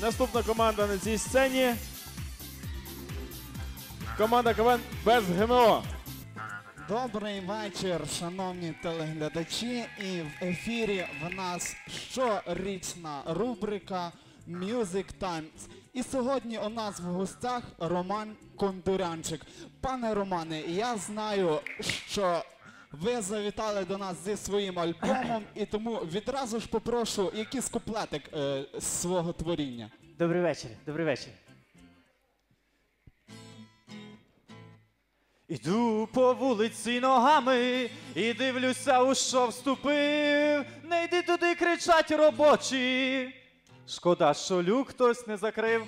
Наступна команда на цій сцені. Команда КВН без ГМО. Добрий вечір, шановні телеглядачі. І в ефірі в нас щорічна рубрика Music Times. І сьогодні у нас в гостях Роман Кондурянчик. Пане Романе, я знаю, що ви завітали до нас зі своїм альбомом, і тому відразу ж попрошу якийсь куплетик е, з свого творіння. Добрий вечір, добрий вечір. Іду по вулиці ногами і дивлюся, у що вступив. Не йди туди, кричать робочі. Шкода, що люк хтось не закрив.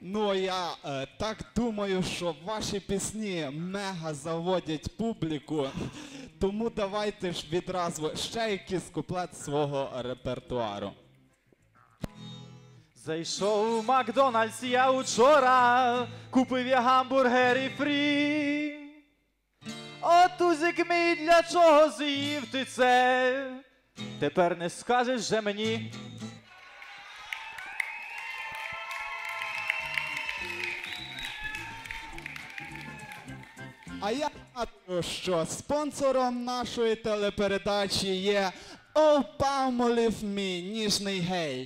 Ну я е, так думаю, що ваші пісні мега заводять публіку. Тому давайте ж відразу ще якийсь куплет свого репертуару. Зайшов у Макдональдс я учора, купив я гамбургери фрі. О, тузик мій, для чого з'їв ти це? Тепер не скажеш же мені. А я нагадую, що спонсором нашої телепередачі є Опамолів мій ніжний гель.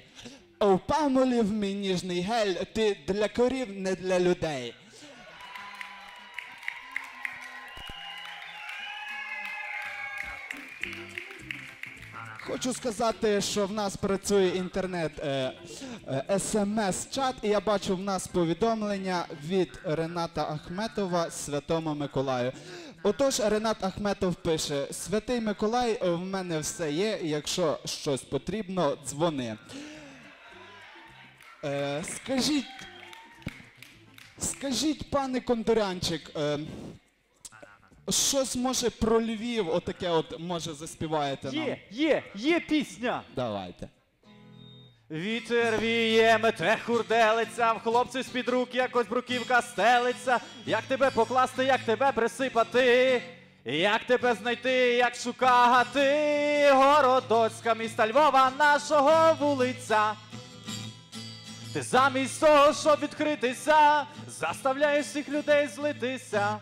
Опамолів мій ніжний гель, ти для корів, не для людей. Хочу сказати, що в нас працює інтернет е, е, смс-чат, і я бачу в нас повідомлення від Рената Ахметова Святому Миколаю. Отож, Ренат Ахметов пише: Святий Миколай, в мене все є. Якщо щось потрібно, дзвони. Е, скажіть, пане Кондурянчик, е, щось може про Львів, отаке от може заспіваєте нам? Є, є, є пісня. Давайте. Вітер віє, мете хурделиця, в хлопців з-під рук якось бруківка стелиться. Як тебе покласти, як тебе присипати? Як тебе знайти, як шукати? Городоцька міста Львова, нашого вулиця. Ти замість того, щоб відкритися, заставляєш всіх людей злитися.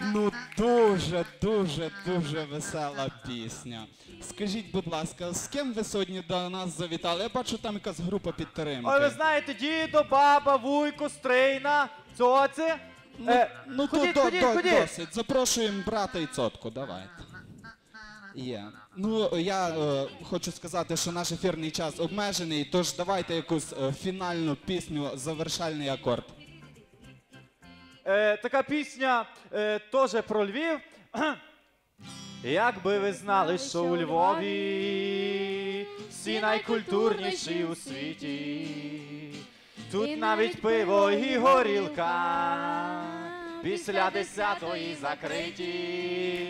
Ну дуже, дуже, дуже весела пісня. Скажіть, будь ласка, з ким ви сьогодні до нас завітали? Я бачу, там якась група підтримки. Ой, ви знаєте, дідо, баба, вуйко, стрейна, цоці. Ну, Е, ну ходіть, то, ходіть, до, до, ходіть. досить. Запрошуємо брата і цотку, давайте. Є. Ну, я е, хочу сказати, що наш ефірний час обмежений, тож давайте якусь е, фінальну пісню, завершальний акорд. Е, така пісня е, теж про Львів. Як би ви знали, що у Львові всі найкультурніші у світі. Тут навіть пиво і горілка після десятої закриті.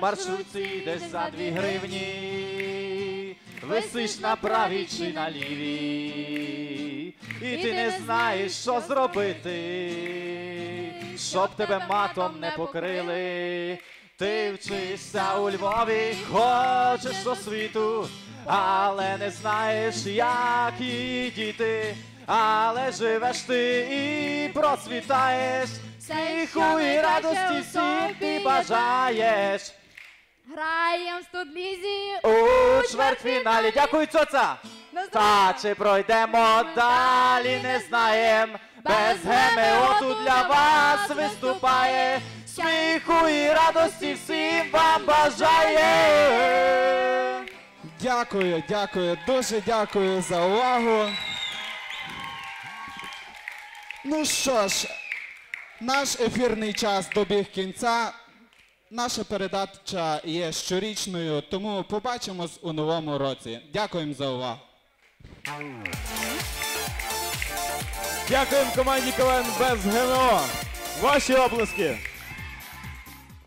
Маршрутці йдеш за дві гривні, висиш на правій чи на лівій, і ти не знаєш, що зробити, щоб тебе матом не покрили. Ти вчишся у Львові, хочеш освіту, але не знаєш, як її діти, але живеш ти і процвітаєш. Сміху і радості всім ти бажаєш. Граєм в студлізі. У чвертьфіналі. Дякую, цоца. Та чи пройдемо далі, не знаєм. Без ГМО тут для вас виступає. Сміху і радості всім вам бажає. Дякую, дякую, дуже дякую за увагу. Ну що ж, наш ефірний час добіг кінця. Наша передача є щорічною, тому побачимось у новому році. Дякуємо за увагу. Дякуємо команді КВН без ГНО. Ваші оплески.